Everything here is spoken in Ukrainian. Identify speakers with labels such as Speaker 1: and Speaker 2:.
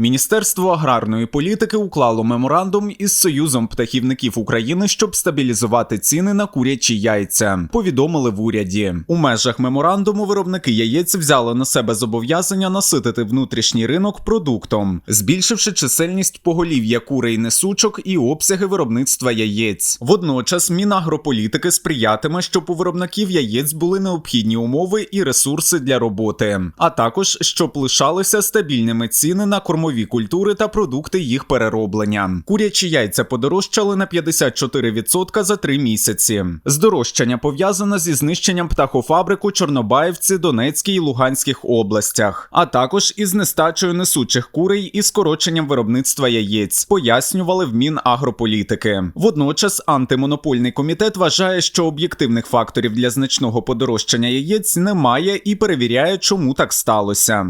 Speaker 1: Міністерство аграрної політики уклало меморандум із Союзом птахівників України, щоб стабілізувати ціни на курячі яйця. Повідомили в уряді. У межах меморандуму виробники яєць взяли на себе зобов'язання наситити внутрішній ринок продуктом, збільшивши чисельність поголів'я курей несучок і обсяги виробництва яєць. Водночас Мінагрополітики сприятиме, щоб у виробників яєць були необхідні умови і ресурси для роботи, а також щоб лишалися стабільними ціни на кормові культури та продукти їх перероблення. Курячі яйця подорожчали на 54% за три місяці. Здорожчання пов'язане зі знищенням птахофабрик у Чорнобаївці, Донецькій і Луганських областях, а також із нестачею несучих курей і скороченням виробництва яєць, пояснювали в Мінагрополітики. Водночас антимонопольний комітет вважає, що об'єктивних факторів для значного подорожчання яєць немає і перевіряє, чому так сталося.